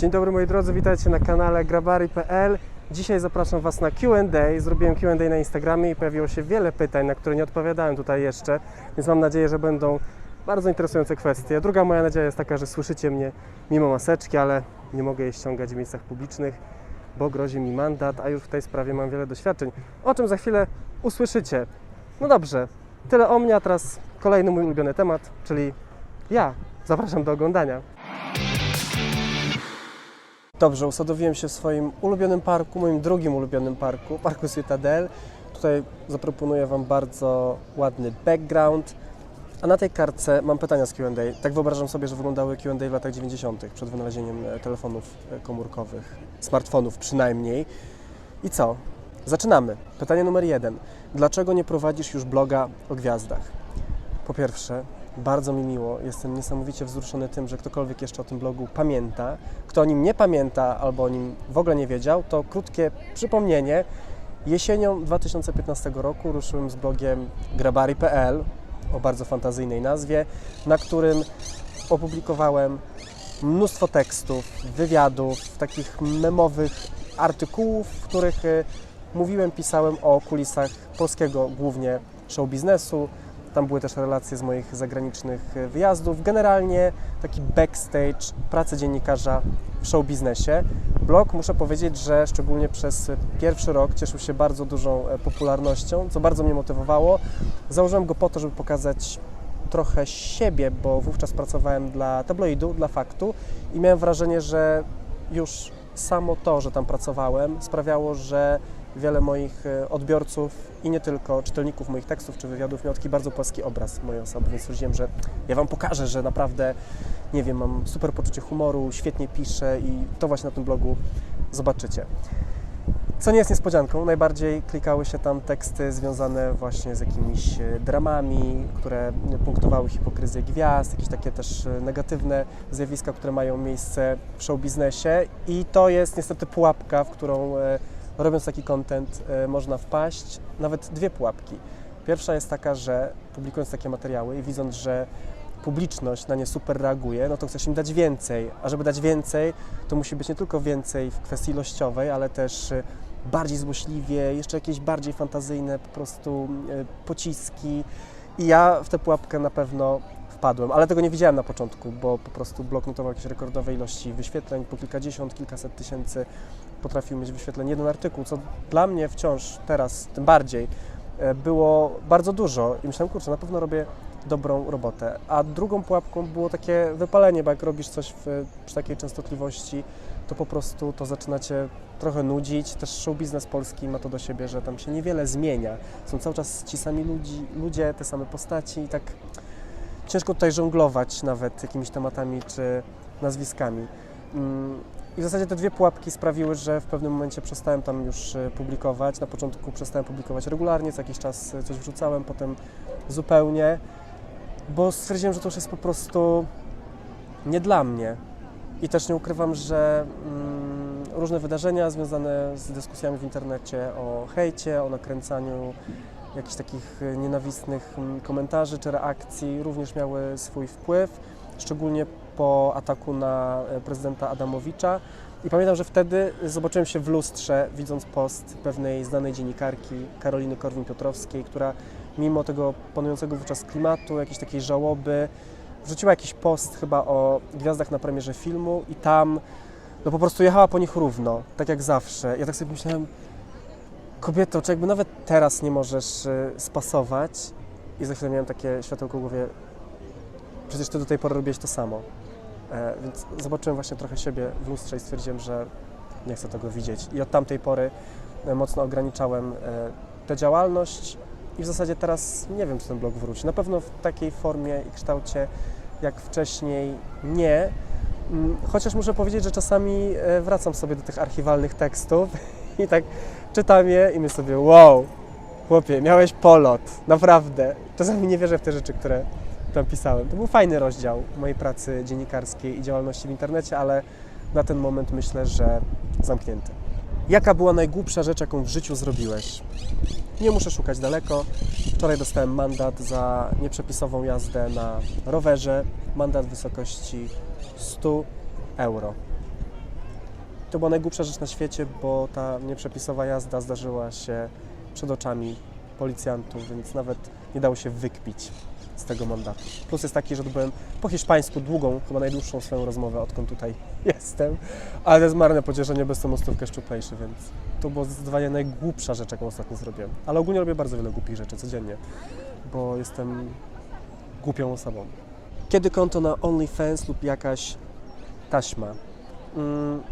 Dzień dobry moi drodzy, witajcie na kanale grabari.pl. Dzisiaj zapraszam Was na Q&A. Zrobiłem Q&A na Instagramie i pojawiło się wiele pytań, na które nie odpowiadałem tutaj jeszcze, więc mam nadzieję, że będą bardzo interesujące kwestie. Druga moja nadzieja jest taka, że słyszycie mnie mimo maseczki, ale nie mogę jej ściągać w miejscach publicznych, bo grozi mi mandat, a już w tej sprawie mam wiele doświadczeń, o czym za chwilę usłyszycie. No dobrze, tyle o mnie, a teraz kolejny mój ulubiony temat, czyli ja. Zapraszam do oglądania. Dobrze, usadowiłem się w swoim ulubionym parku, moim drugim ulubionym parku, parku Citadel. Tutaj zaproponuję Wam bardzo ładny background. A na tej kartce mam pytania z Q&A. Tak wyobrażam sobie, że wyglądały Q&A w latach 90. przed wynalezieniem e, telefonów e, komórkowych, smartfonów przynajmniej. I co? Zaczynamy. Pytanie numer jeden. Dlaczego nie prowadzisz już bloga o gwiazdach? Po pierwsze, bardzo mi miło, jestem niesamowicie wzruszony tym, że ktokolwiek jeszcze o tym blogu pamięta. Kto o nim nie pamięta albo o nim w ogóle nie wiedział, to krótkie przypomnienie. Jesienią 2015 roku ruszyłem z blogiem grabari.pl o bardzo fantazyjnej nazwie, na którym opublikowałem mnóstwo tekstów, wywiadów, takich memowych artykułów, w których e, mówiłem, pisałem o kulisach polskiego głównie show biznesu. Tam były też relacje z moich zagranicznych e, wyjazdów. Generalnie taki backstage pracy dziennikarza w show biznesie. Blog, muszę powiedzieć, że szczególnie przez pierwszy rok cieszył się bardzo dużą e, popularnością, co bardzo mnie motywowało. Założyłem go po to, żeby pokazać trochę siebie, bo wówczas pracowałem dla tabloidu, dla faktu i miałem wrażenie, że już samo to, że tam pracowałem, sprawiało, że wiele moich e, odbiorców i nie tylko czytelników moich tekstów czy wywiadów miał taki bardzo płaski obraz mojej osoby, więc stwierdziłem, że ja Wam pokażę, że naprawdę, nie wiem, mam super poczucie humoru, świetnie piszę i to właśnie na tym blogu zobaczycie. Co nie jest niespodzianką, najbardziej klikały się tam teksty związane właśnie z jakimiś e, dramami, które punktowały hipokryzję gwiazd, jakieś takie też e, negatywne zjawiska, które mają miejsce w show biznesie i to jest niestety pułapka, w którą robiąc taki content e, można wpaść, nawet dwie pułapki. Pierwsza jest taka, że publikując takie materiały i widząc, że publiczność na nie super reaguje, no to chcesz im dać więcej, a żeby dać więcej, to musi być nie tylko więcej w kwestii ilościowej, ale też e, bardziej złośliwie, jeszcze jakieś bardziej fantazyjne po prostu e, pociski. I ja w tę pułapkę na pewno wpadłem, ale tego nie widziałem na początku, bo po prostu blog notował jakieś rekordowe ilości wyświetleń, po kilkadziesiąt, kilkaset tysięcy potrafił mieć wyświetleń jeden artykuł, co dla mnie wciąż teraz tym bardziej e, było bardzo dużo i myślałem, kurczę, na pewno robię dobrą robotę. A drugą pułapką było takie wypalenie, bo jak robisz coś w, przy takiej częstotliwości, to po prostu to zaczyna Cię trochę nudzić. Też show biznes polski ma to do siebie, że tam się niewiele zmienia. Są cały czas ci sami ludzi, ludzie, te same postaci i tak ciężko tutaj żonglować nawet jakimiś tematami czy nazwiskami. I w zasadzie te dwie pułapki sprawiły, że w pewnym momencie przestałem tam już e, publikować. Na początku przestałem publikować regularnie, co jakiś czas e, coś wrzucałem, potem zupełnie, bo stwierdziłem, że to już jest po prostu nie dla mnie. I też nie ukrywam, że mm, różne wydarzenia związane z dyskusjami w internecie o hejcie, o nakręcaniu jakichś takich e, nienawistnych mm, komentarzy czy reakcji również miały swój wpływ, szczególnie po ataku na e, prezydenta Adamowicza. I pamiętam, że wtedy zobaczyłem się w lustrze, widząc post pewnej znanej dziennikarki Karoliny Korwin-Piotrowskiej, która mimo tego panującego wówczas klimatu, jakiejś takiej żałoby, wrzuciła jakiś post chyba o gwiazdach na premierze filmu i tam no po prostu jechała po nich równo, tak jak zawsze. Ja tak sobie myślałem, kobieto, czy jakby nawet teraz nie możesz y, spasować? I za chwilę miałem takie światełko w głowie, przecież ty do tej pory robiłeś to samo. E, więc zobaczyłem właśnie trochę siebie w lustrze i stwierdziłem, że nie chcę tego widzieć. I od tamtej pory e, mocno ograniczałem e, tę działalność i w zasadzie teraz nie wiem, czy ten blog wróci. Na pewno w takiej formie i kształcie jak wcześniej nie. Mm, Chociaż muszę powiedzieć, że czasami wracam sobie do tych archiwalnych tekstów i tak czytam je i myślę sobie, wow, chłopie, miałeś polot, naprawdę. Czasami nie wierzę w te rzeczy, które tam pisałem. To był fajny rozdział mojej pracy dziennikarskiej i działalności w internecie, ale na ten moment myślę, że zamknięty. Jaka była najgłupsza rzecz, jaką w życiu zrobiłeś? Nie muszę szukać daleko. Wczoraj dostałem mandat za nieprzepisową jazdę na rowerze. Mandat w wysokości 100 euro. To była najgłupsza rzecz na świecie, bo ta nieprzepisowa jazda zdarzyła się przed oczami policjantów, więc nawet nie dało się wykpić z tego mandatu. Plus jest taki, że odbyłem po hiszpańsku długą, chyba najdłuższą swoją rozmowę, odkąd tutaj jestem, ale to jest marne pocieszenie, bez tą mostówkę szczuplejszy, więc to było zdecydowanie najgłupsza rzecz, jaką ostatnio zrobiłem. Ale ogólnie robię bardzo wiele głupich rzeczy codziennie, bo jestem głupią osobą. Kiedy konto na OnlyFans lub jakaś taśma? Mm,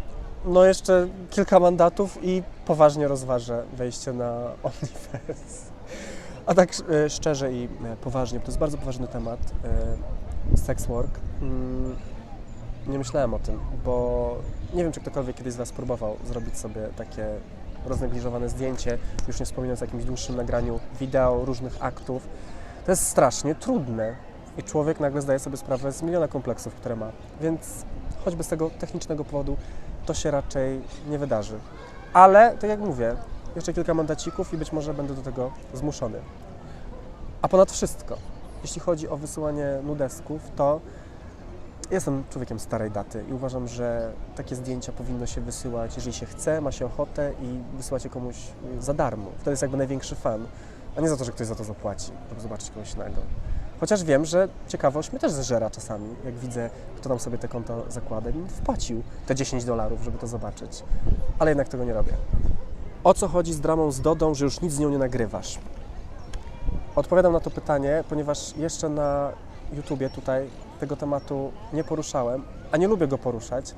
no jeszcze kilka mandatów i poważnie rozważę wejście na OnlyFans. A tak e, szczerze i e, poważnie, to jest bardzo poważny temat, e, sex work. Mm, nie myślałem o tym, bo nie wiem, czy ktokolwiek kiedyś z Was próbował zrobić sobie takie roznegliżowane zdjęcie, już nie wspominając o jakimś dłuższym nagraniu wideo, różnych aktów. To jest strasznie trudne i człowiek nagle zdaje sobie sprawę z miliona kompleksów, które ma. Więc choćby z tego technicznego powodu to się raczej nie wydarzy. Ale, tak jak mówię, jeszcze kilka mandacików i być może będę do tego zmuszony. A ponad wszystko, jeśli chodzi o wysyłanie nudesków, to jestem człowiekiem starej daty i uważam, że takie zdjęcia powinno się wysyłać, jeżeli się chce, ma się ochotę i wysyłać je komuś za darmo. Wtedy jest jakby największy fan, a nie za to, że ktoś za to zapłaci, żeby zobaczyć kogoś innego. Chociaż wiem, że ciekawość mnie też zżera czasami, jak widzę, kto tam sobie te konto zakłada i wpłacił te 10 dolarów, żeby to zobaczyć. Ale jednak tego nie robię. O co chodzi z dramą z Dodą, że już nic z nią nie nagrywasz? Odpowiadam na to pytanie, ponieważ jeszcze na YouTubie tutaj tego tematu nie poruszałem, a nie lubię go poruszać,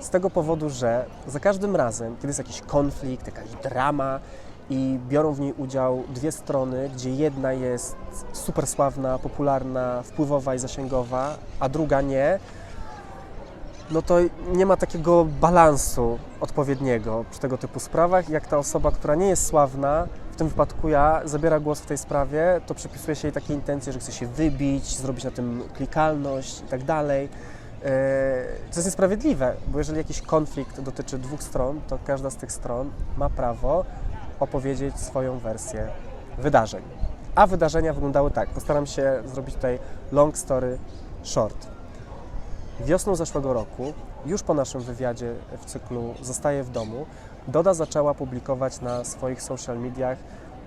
z tego powodu, że za każdym razem, kiedy jest jakiś konflikt, jakaś drama i biorą w niej udział dwie strony, gdzie jedna jest super sławna, popularna, wpływowa i zasięgowa, a druga nie, no to nie ma takiego balansu odpowiedniego przy tego typu sprawach. Jak ta osoba, która nie jest sławna, w tym wypadku ja, zabiera głos w tej sprawie, to przypisuje się jej takie intencje, że chce się wybić, zrobić na tym klikalność i tak dalej. Eee, To jest niesprawiedliwe, bo jeżeli jakiś konflikt dotyczy dwóch stron, to każda z tych stron ma prawo opowiedzieć swoją wersję wydarzeń. A wydarzenia wyglądały tak. Postaram się zrobić tutaj long story short. Wiosną zeszłego roku, już po naszym wywiadzie w cyklu Zostaję w domu, Doda zaczęła publikować na swoich social mediach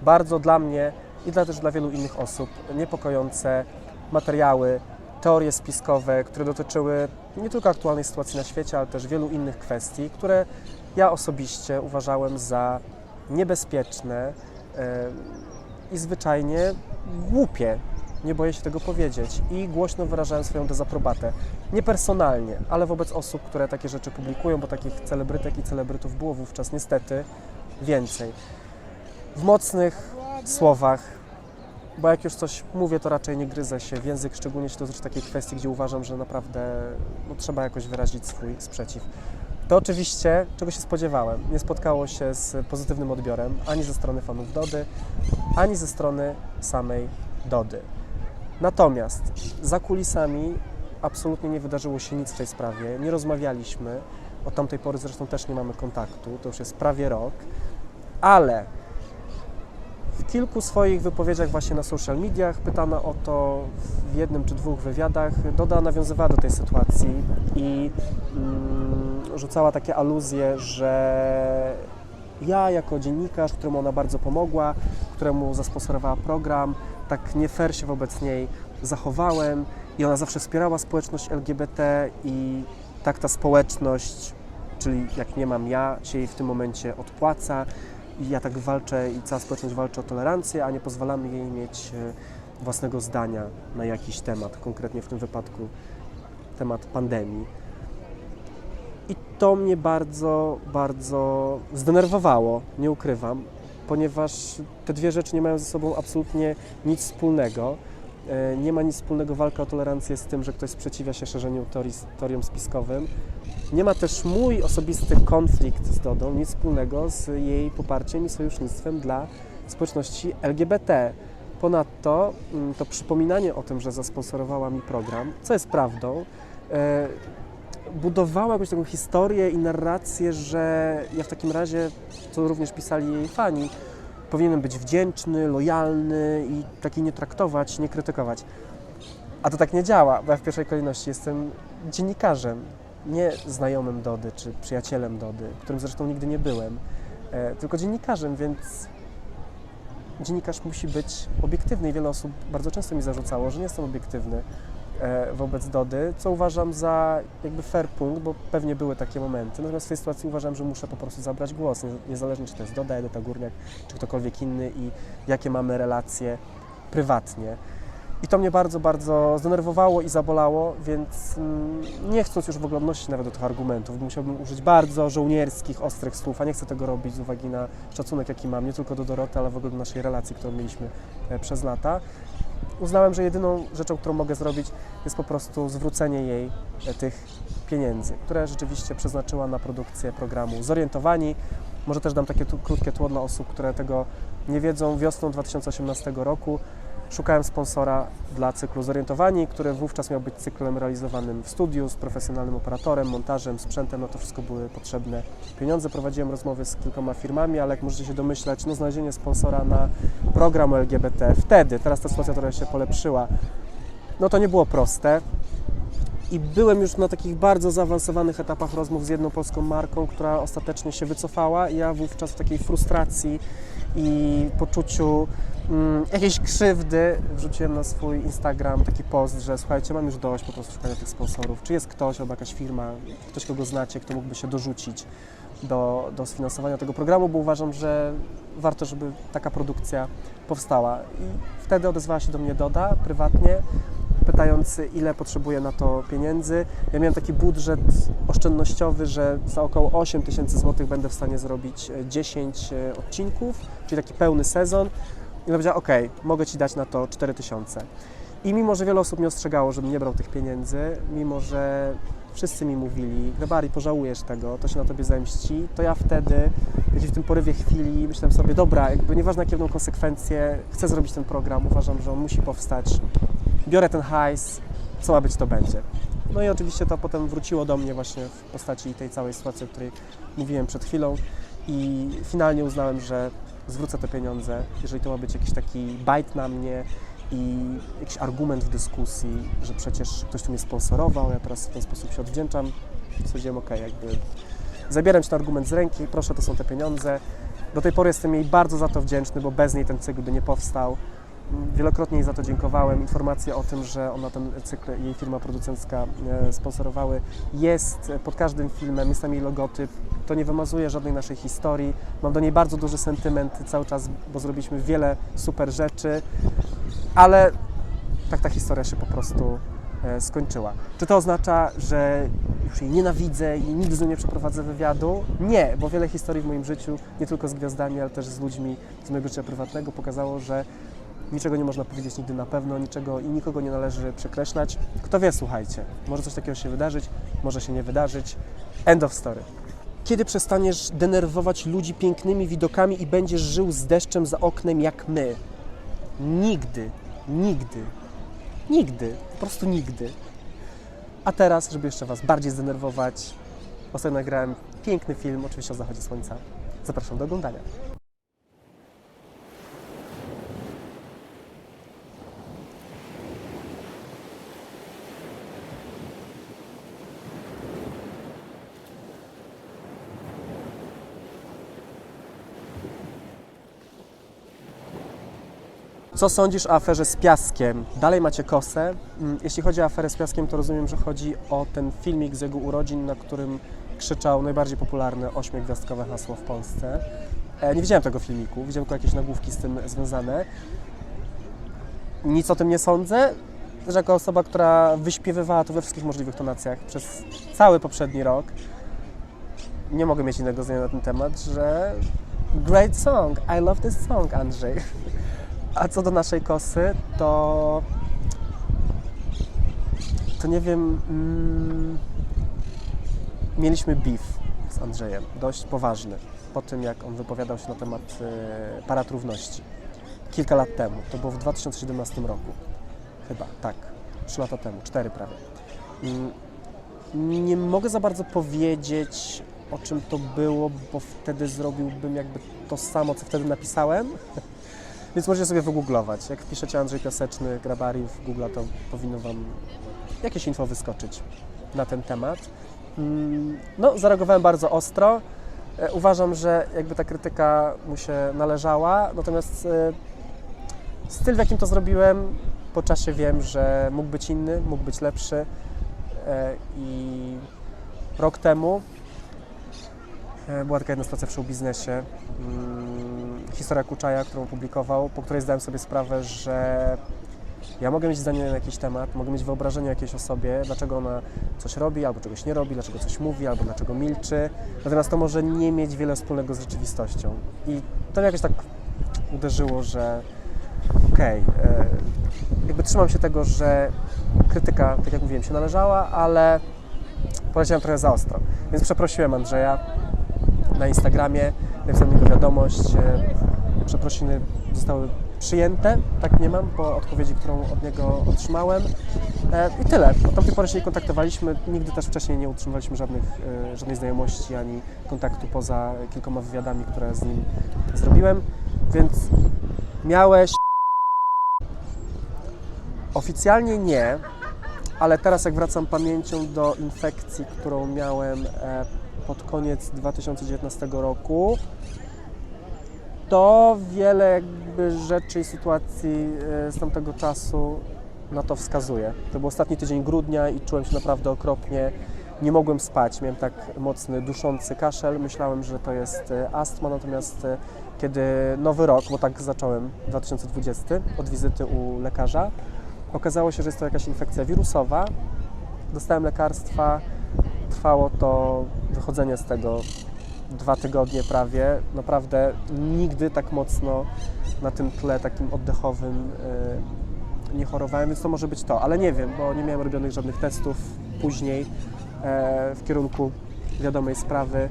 bardzo dla mnie i dla, też dla wielu innych osób niepokojące materiały, teorie spiskowe, które dotyczyły nie tylko aktualnej sytuacji na świecie, ale też wielu innych kwestii, które ja osobiście uważałem za niebezpieczne e, i zwyczajnie głupie. Nie boję się tego powiedzieć i głośno wyrażałem swoją dezaprobatę. Nie personalnie, ale wobec osób, które takie rzeczy publikują, bo takich celebrytek i celebrytów było wówczas niestety więcej. W mocnych słowach, bo jak już coś mówię, to raczej nie gryzę się w język, szczególnie jeśli to dotyczy takiej kwestii, gdzie uważam, że naprawdę no, trzeba jakoś wyrazić swój sprzeciw. To oczywiście, czego się spodziewałem, nie spotkało się z pozytywnym odbiorem ani ze strony fanów Dody, ani ze strony samej Dody. Natomiast za kulisami absolutnie nie wydarzyło się nic w tej sprawie, nie rozmawialiśmy, od tamtej pory zresztą też nie mamy kontaktu, to już jest prawie rok, ale w kilku swoich wypowiedziach właśnie na social mediach, pytana o to w jednym czy dwóch wywiadach, Doda nawiązywała do tej sytuacji i mm, rzucała takie aluzje, że ja jako dziennikarz, któremu ona bardzo pomogła, któremu zasponsorowała program, tak nie fair się wobec niej zachowałem i ona zawsze wspierała społeczność LGBT i tak ta społeczność, czyli jak nie mam ja, się jej w tym momencie odpłaca i ja tak walczę i cała społeczność walczy o tolerancję, a nie pozwalamy jej mieć e, własnego zdania na jakiś temat, konkretnie w tym wypadku temat pandemii. I to mnie bardzo, bardzo zdenerwowało, nie ukrywam, ponieważ te dwie rzeczy nie mają ze sobą absolutnie nic wspólnego. E, Nie ma nic wspólnego walka o tolerancję z tym, że ktoś sprzeciwia się szerzeniu teorii, teoriom spiskowym. Nie ma też mój osobisty konflikt z Dodą nic wspólnego z jej poparciem i sojusznictwem dla społeczności LGBT. Ponadto mm, to przypominanie o tym, że zasponsorowała mi program, co jest prawdą, budowała jakąś taką historię i narrację, że ja w takim razie, co również pisali jej fani, powinienem być wdzięczny, lojalny i taki nie traktować, nie krytykować. A to tak nie działa, bo ja w pierwszej kolejności jestem dziennikarzem nie znajomym Dody czy przyjacielem Dody, którym zresztą nigdy nie byłem, e, tylko dziennikarzem, więc dziennikarz musi być obiektywny i wiele osób bardzo często mi zarzucało, że nie jestem obiektywny wobec Dody, co uważam za jakby fair punkt, bo pewnie były takie momenty. Natomiast w tej sytuacji uważam, że muszę po prostu zabrać głos, nie- niezależnie czy to jest Doda, Edyta Górniak, czy ktokolwiek inny i jakie mamy relacje prywatnie. I to mnie bardzo, bardzo zdenerwowało i zabolało, więc mm, nie chcąc już w ogóle odnosić nawet do tych argumentów, musiałbym użyć bardzo żołnierskich, ostrych słów, a nie chcę tego robić z uwagi na szacunek, jaki mam, nie tylko do Doroty, ale w ogóle do naszej relacji, którą mieliśmy e, przez lata. Uznałem, że jedyną rzeczą, którą mogę zrobić, jest po prostu zwrócenie jej e, tych pieniędzy, które rzeczywiście przeznaczyła na produkcję programu Zorientowani. Może też dam takie tu, krótkie tło dla osób, które tego nie wiedzą. Wiosną 2018 roku szukałem sponsora dla cyklu Zorientowani, który wówczas miał być cyklem realizowanym w studiu z profesjonalnym operatorem, montażem, sprzętem. No to wszystko były potrzebne pieniądze. Prowadziłem rozmowy z kilkoma firmami, ale jak możecie się domyślać, no znalezienie sponsora na program LGBT wtedy, teraz ta sytuacja trochę się polepszyła, no to nie było proste. I byłem już na takich bardzo zaawansowanych etapach rozmów z jedną polską marką, która ostatecznie się wycofała. Ja wówczas w takiej frustracji i poczuciu mm, jakiejś krzywdy wrzuciłem na swój Instagram taki post, że słuchajcie, mam już dość po prostu szukania tych sponsorów. Czy jest ktoś albo jakaś firma, ktoś, kogo znacie, kto mógłby się dorzucić do, do sfinansowania tego programu, bo uważam, że warto, żeby taka produkcja powstała. I wtedy odezwała się do mnie Doda prywatnie, pytając, ile potrzebuje na to pieniędzy. Ja miałem taki budżet oszczędnościowy, że za około 8 tysięcy złotych będę w stanie zrobić e, 10 e, odcinków, czyli taki pełny sezon. I ona powiedziała, ok, mogę Ci dać na to 4 tysiące. I mimo, że wiele osób mnie ostrzegało, żebym nie brał tych pieniędzy, mimo, że wszyscy mi mówili, Grebari, pożałujesz tego, to się na Tobie zemści, to ja wtedy, gdzieś w tym porywie chwili, myślałem sobie, dobra, jakby nieważne jakie będą konsekwencje, chcę zrobić ten program, uważam, że on musi powstać, biorę ten hajs, co ma być, to będzie. No i oczywiście to potem wróciło do mnie właśnie w postaci tej całej sytuacji, o której mówiłem przed chwilą i finalnie uznałem, że zwrócę te pieniądze, jeżeli to ma być jakiś taki bajt na mnie i jakiś argument w dyskusji, że przecież ktoś tu mnie sponsorował, ja teraz w ten sposób się odwdzięczam. Stwierdziłem, ok, jakby zabieram ci ten argument z ręki, proszę, to są te pieniądze. Do tej pory jestem jej bardzo za to wdzięczny, bo bez niej ten cykl by nie powstał. Wielokrotnie jej za to dziękowałem. Informacja o tym, że ona ten cykl, jej firma producencka e, sponsorowały, jest pod każdym filmem, jest tam jej logotyp. To nie wymazuje żadnej naszej historii. Mam do niej bardzo duży sentyment cały czas, bo zrobiliśmy wiele super rzeczy, ale tak ta historia się po prostu e, skończyła. Czy to oznacza, że już jej nienawidzę i nigdy z nią nie przeprowadzę wywiadu? Nie, bo wiele historii w moim życiu, nie tylko z gwiazdami, ale też z ludźmi z mojego życia prywatnego pokazało, że niczego nie można powiedzieć nigdy na pewno, niczego i nikogo nie należy przekreślać. Kto wie, słuchajcie, może coś takiego się wydarzyć, może się nie wydarzyć. End of story. Kiedy przestaniesz denerwować ludzi pięknymi widokami i będziesz żył z deszczem za oknem jak my? Nigdy, nigdy, nigdy, po prostu nigdy. A teraz, żeby jeszcze Was bardziej zdenerwować, ostatnio nagrałem piękny film, oczywiście o zachodzie słońca. Zapraszam do oglądania. Co sądzisz o aferze z piaskiem? Dalej macie kosę. Mm, Jeśli chodzi o aferę z piaskiem, to rozumiem, że chodzi o ten filmik z jego urodzin, na którym krzyczał najbardziej popularne ośmiogwiazdkowe hasło w Polsce. E, Nie widziałem tego filmiku, widziałem tylko jakieś nagłówki z tym związane. Nic o tym nie sądzę, że jako osoba, która wyśpiewywała to we wszystkich możliwych tonacjach przez cały poprzedni rok, nie mogę mieć innego zdania na ten temat, że great song, I love this song, Andrzej. A co do naszej kosy, to. To nie wiem. Mm, mieliśmy beef z Andrzejem, dość poważny, po tym jak on wypowiadał się na temat e, parad równości. Kilka lat temu, to było w 2017 roku. Chyba, tak. Trzy lata temu, cztery prawie. Mm, nie mogę za bardzo powiedzieć, o czym to było, bo wtedy zrobiłbym jakby to samo, co wtedy napisałem. Więc możecie sobie wygooglować. Jak wpiszecie Andrzej Piaseczny, Grabari w Google, to powinno Wam jakieś info wyskoczyć na ten temat. Mm, No, zareagowałem bardzo ostro. E, Uważam, że jakby ta krytyka mu się należała, natomiast e, styl, w jakim to zrobiłem, po czasie wiem, że mógł być inny, mógł być lepszy E, i rok temu była taka jedna sytuacja w show biznesie, mm, historia Kuczaja, którą publikował, po której zdałem sobie sprawę, że ja mogę mieć zdanie na jakiś temat, mogę mieć wyobrażenie o jakiejś osobie, dlaczego ona coś robi, albo czegoś nie robi, dlaczego coś mówi, albo dlaczego milczy. Natomiast to może nie mieć wiele wspólnego z rzeczywistością. I to mnie jakoś tak uderzyło, że okej, e, jakby trzymam się tego, że krytyka, tak jak mówiłem, się należała, ale poleciałem trochę za ostro. Więc przeprosiłem Andrzeja na Instagramie, napisałem do niego wiadomość. Przeprosiny zostały przyjęte, tak nie mam, po odpowiedzi, którą od niego otrzymałem. E, I tyle. Od tamtej pory się nie kontaktowaliśmy, nigdy też wcześniej nie utrzymywaliśmy żadnych, e, żadnej znajomości ani kontaktu poza kilkoma wywiadami, które z nim zrobiłem, więc miałeś... Oficjalnie nie, ale teraz jak wracam pamięcią do infekcji, którą miałem e, pod koniec 2019 roku, to wiele jakby rzeczy i sytuacji e, z tamtego czasu na to wskazuje. To był ostatni tydzień grudnia i czułem się naprawdę okropnie. Nie mogłem spać, miałem tak mocny, duszący kaszel. Myślałem, że to jest e, astma, natomiast e, kiedy nowy rok, bo tak zacząłem 2020 od wizyty u lekarza, okazało się, że jest to jakaś infekcja wirusowa. Dostałem lekarstwa, trwało to wychodzenie z tego dwa tygodnie prawie. Naprawdę nigdy tak mocno na tym tle takim oddechowym y, nie chorowałem, więc to może być to, ale nie wiem, bo nie miałem robionych żadnych testów później e, w kierunku wiadomej sprawy,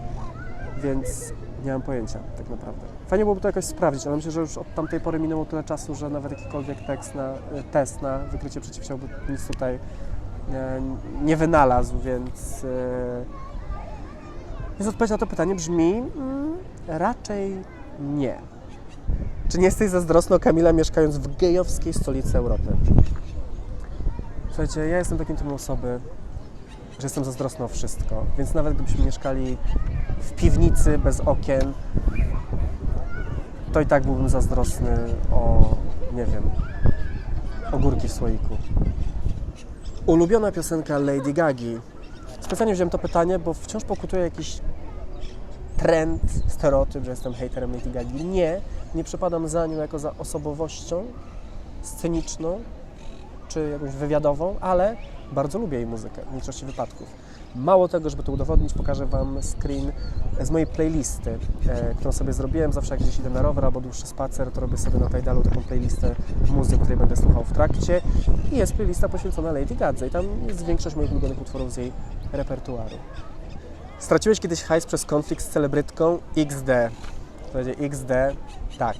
więc nie mam pojęcia tak naprawdę. Fajnie byłoby to jakoś sprawdzić, ale myślę, że już od tamtej pory minęło tyle czasu, że nawet jakikolwiek tekst na, e, test na wykrycie przeciwciał nic tutaj e, nie wynalazł, więc, e, więc odpowiedź na to pytanie brzmi mm, raczej nie. Czy nie jesteś zazdrosny o Kamila mieszkając w gejowskiej stolicy Europy? Słuchajcie, ja jestem takim typem osoby, że jestem zazdrosny o wszystko, więc nawet gdybyśmy mieszkali w piwnicy bez okien, to i tak byłbym zazdrosny o, nie wiem, ogórki w słoiku. Ulubiona piosenka Lady Gagi. Specjalnie wziąłem to pytanie, bo wciąż pokutuje jakiś trend, stereotyp, że jestem hejterem Lady Gagi. Nie, nie przepadam za nią jako za osobowością sceniczną czy jakąś wywiadową, ale bardzo lubię jej muzykę w większości wypadków. Mało tego, żeby to udowodnić, pokażę Wam screen z mojej playlisty, e, którą sobie zrobiłem. Zawsze jak gdzieś idę na rower albo dłuższy spacer, to robię sobie na Tidalu taką playlistę muzyki, której będę słuchał w trakcie. I jest playlista poświęcona Lady Gadze i tam jest większość moich ulubionych utworów z jej repertuaru. Straciłeś kiedyś hajs przez konflikt z celebrytką XD. To będzie XD, tak.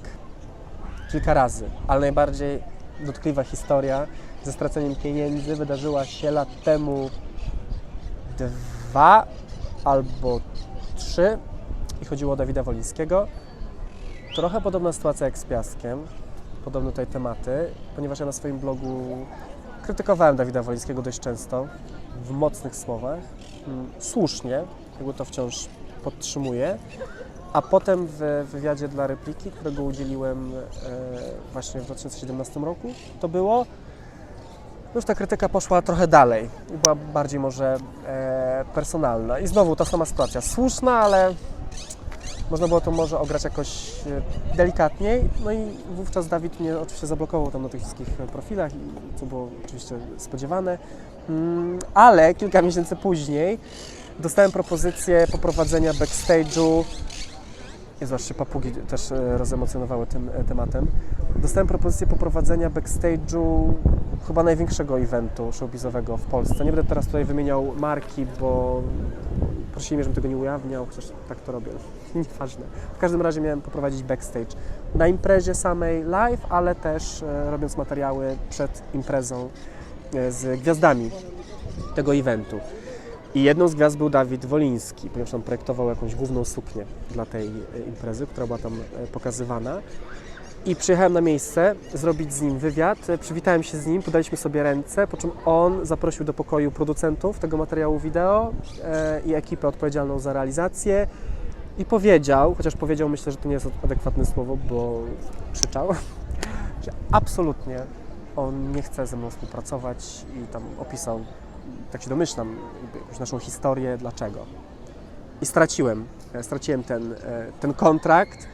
Kilka razy, ale najbardziej dotkliwa historia ze straceniem pieniędzy wydarzyła się lat temu dwa albo trzy i chodziło o Dawida Wolińskiego. Trochę podobna sytuacja jak z Piaskiem, podobne tutaj tematy, ponieważ ja na swoim blogu krytykowałem Dawida Wolińskiego dość często, w mocnych słowach, mm, słusznie, jakby to wciąż podtrzymuję, a potem w wywiadzie dla Repliki, którego udzieliłem e, właśnie w 2017 roku, to było, już ta krytyka poszła trochę dalej i była bardziej może e, personalna. I znowu ta sama sytuacja. Słuszna, ale można było to może ograć jakoś e, delikatniej. No i wówczas Dawid mnie oczywiście zablokował tam na tych wszystkich profilach, co było oczywiście spodziewane. Mm, ale kilka miesięcy później dostałem propozycję poprowadzenia backstage'u zwłaszcza papugi też e, rozemocjonowały tym e, tematem. Dostałem propozycję poprowadzenia backstage'u chyba największego eventu showbizowego w Polsce. Nie będę teraz tutaj wymieniał marki, bo prosili mnie, żebym tego nie ujawniał, chociaż tak to robię. Nieważne. W każdym razie miałem poprowadzić backstage na imprezie samej live, ale też e, robiąc materiały przed imprezą z gwiazdami tego eventu. I jedną z gwiazd był Dawid Woliński, ponieważ on projektował jakąś główną suknię dla tej e, imprezy, która była tam e, pokazywana. I przyjechałem na miejsce zrobić z nim wywiad. E, Przywitałem się z nim, podaliśmy sobie ręce, po czym on zaprosił do pokoju producentów tego materiału wideo i ekipę odpowiedzialną za realizację. I powiedział, chociaż powiedział, myślę, że to nie jest adekwatne słowo, bo krzyczał, że absolutnie on nie chce ze mną współpracować i tam opisał, tak się domyślam, jakąś naszą historię, dlaczego. I straciłem, e, straciłem ten, e, ten kontrakt.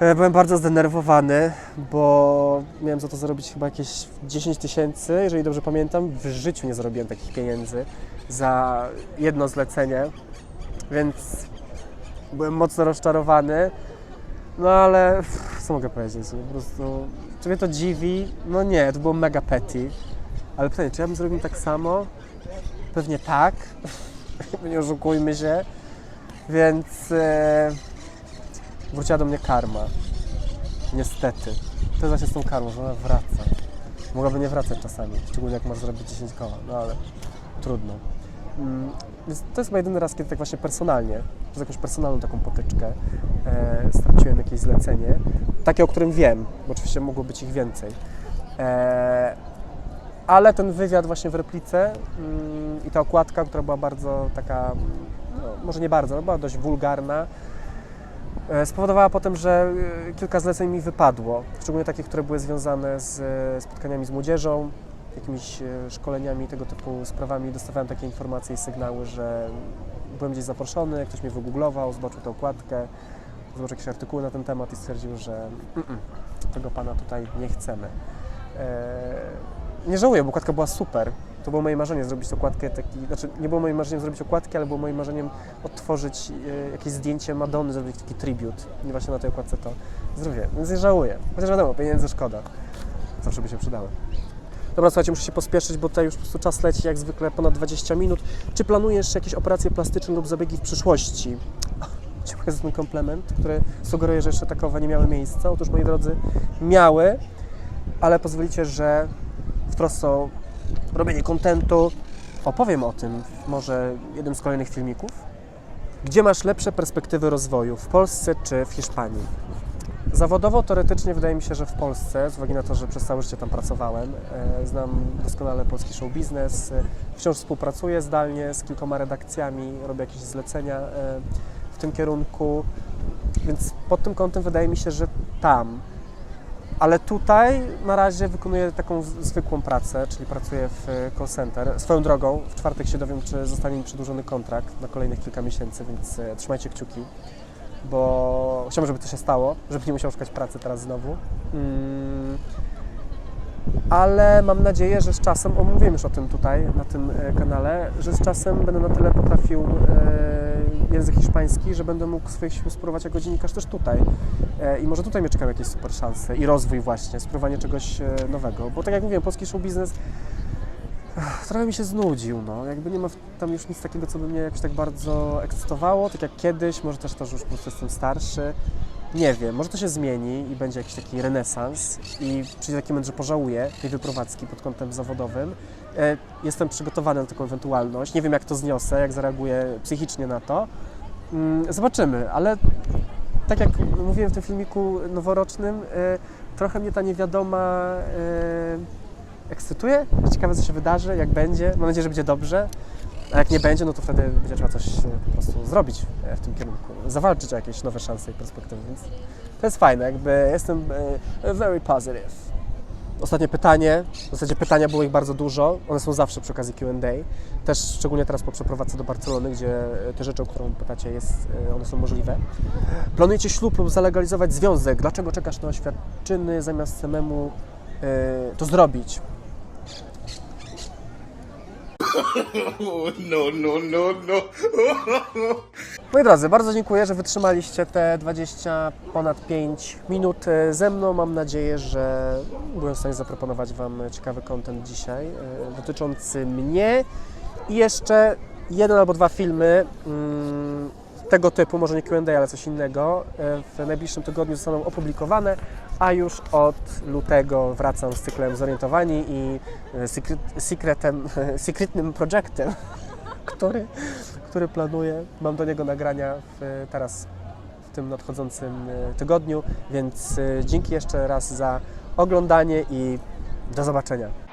E, Byłem bardzo zdenerwowany, bo miałem za to zarobić chyba jakieś 10 tysięcy, jeżeli dobrze pamiętam. W życiu nie zarobiłem takich pieniędzy za jedno zlecenie, więc byłem mocno rozczarowany. No ale co mogę powiedzieć? Po prostu, czy mnie to dziwi? No nie, to było mega petty. Ale pytanie, czy ja bym zrobił tak samo? Pewnie tak. nie oszukujmy się. Więc e, wróciła do mnie karma. Niestety. To jest właśnie z tą karmą, że ona wraca. Mogłaby nie wracać czasami, szczególnie jak masz zrobić 10 koła, no ale trudno. Mm, Więc to jest chyba jedyny raz, kiedy tak właśnie personalnie, przez jakąś personalną taką potyczkę e, straciłem jakieś zlecenie. Takie, o którym wiem, bo oczywiście mogło być ich więcej. E, ale ten wywiad właśnie w replice mm, i ta okładka, która była bardzo taka, no, może nie bardzo, była dość wulgarna, e, spowodowała potem, że e, kilka zleceń mi wypadło, szczególnie takie, które były związane z e, spotkaniami z młodzieżą, jakimiś szkoleniami, tego typu sprawami. Dostawałem takie informacje i sygnały, że byłem gdzieś zaproszony, ktoś mnie wygooglował, zobaczył tę okładkę, zobaczył jakieś artykuły na ten temat i stwierdził, że "Mm-mm, tego pana tutaj nie chcemy. Nie żałuję, bo okładka była super. To było moje marzenie zrobić okładkę taki, znaczy nie było moim marzeniem zrobić okładki, ale było moim marzeniem odtworzyć e, jakieś zdjęcie Madonny, zrobić taki tribut. I właśnie na tej okładce to zrobię, więc nie żałuję. Chociaż wiadomo, pieniędzy szkoda. Zawsze by się przydały. Dobra, słuchajcie, muszę się pospieszyć, bo tutaj już po prostu czas leci jak zwykle ponad 20 minut. Czy planujesz jakieś operacje plastyczne lub zabiegi w przyszłości? Dziękuję za ten komplement, który sugeruje, że jeszcze takowe nie miały miejsca. Otóż, moi drodzy, miały, ale pozwolicie, że wprost o robienie kontentu opowiem o tym w może jednym z kolejnych filmików. Gdzie masz lepsze perspektywy rozwoju, w Polsce czy w Hiszpanii? Zawodowo, teoretycznie wydaje mi się, że w Polsce, z uwagi na to, że przez całe życie tam pracowałem, e, znam doskonale polski show biznes, e, wciąż współpracuję zdalnie z kilkoma redakcjami, robię jakieś zlecenia e, w tym kierunku, więc pod tym kątem wydaje mi się, że tam. Ale tutaj na razie wykonuję taką zwykłą pracę, czyli pracuję w e, call center. Swoją drogą, w czwartek się dowiem, czy zostanie mi przedłużony kontrakt na kolejnych kilka miesięcy, więc e, trzymajcie kciuki bo chciałbym, żeby to się stało, żeby nie musiał szukać pracy teraz znowu. Mm. Ale mam nadzieję, że z czasem, o mówiłem już o tym tutaj na tym e, kanale, że z czasem będę na tyle potrafił e, język hiszpański, że będę mógł swoich sił spróbować jako dziennikarz też tutaj. E, I może tutaj mnie czekają jakieś super szanse i rozwój właśnie, spróbowanie czegoś nowego. Bo tak jak mówiłem, polski show biznes trochę mi się znudził, no. Jakby nie ma tam już nic takiego, co by mnie jakoś tak bardzo ekscytowało, tak jak kiedyś, może też to, że już po prostu jestem starszy. Nie wiem, może to się zmieni i będzie jakiś taki renesans i przyjdzie taki moment, że pożałuję tej wyprowadzki pod kątem zawodowym. E, Jestem przygotowany na taką ewentualność. Nie wiem, jak to zniosę, jak zareaguję psychicznie na to. Mm, Zobaczymy, ale tak jak mówiłem w tym filmiku noworocznym, e, trochę mnie ta niewiadoma e, ekscytuje. Ciekawe, co się wydarzy, jak będzie. Mam nadzieję, że będzie dobrze. A jak nie będzie, no to wtedy będzie trzeba coś e, po prostu zrobić e, w tym kierunku. Zawalczyć o jakieś nowe szanse i perspektywy. Więc to jest fajne, jakby jestem e, very positive. Ostatnie pytanie. W zasadzie pytania było ich bardzo dużo. One są zawsze przy okazji Q&A. Też szczególnie teraz po przeprowadzce do Barcelony, gdzie te rzeczy, o którą pytacie, jest, one są możliwe. Planujecie ślub lub zalegalizować związek? Dlaczego czekasz na oświadczyny zamiast samemu to zrobić? no, no, no, no. Moi drodzy, bardzo dziękuję, że wytrzymaliście te 20 ponad 5 minut e, ze mną. Mam nadzieję, że byłem w stanie zaproponować Wam ciekawy content dzisiaj e, dotyczący mnie i jeszcze jeden albo dwa filmy mm, tego typu, może nie Q&A, ale coś innego, e, w najbliższym tygodniu zostaną opublikowane, a już od lutego wracam z cyklem Zorientowani i e, secret, secretem, secretnym projektem, który, który planuję. Mam do niego nagrania w, teraz w tym nadchodzącym e, tygodniu, więc dzięki jeszcze raz za oglądanie i do zobaczenia.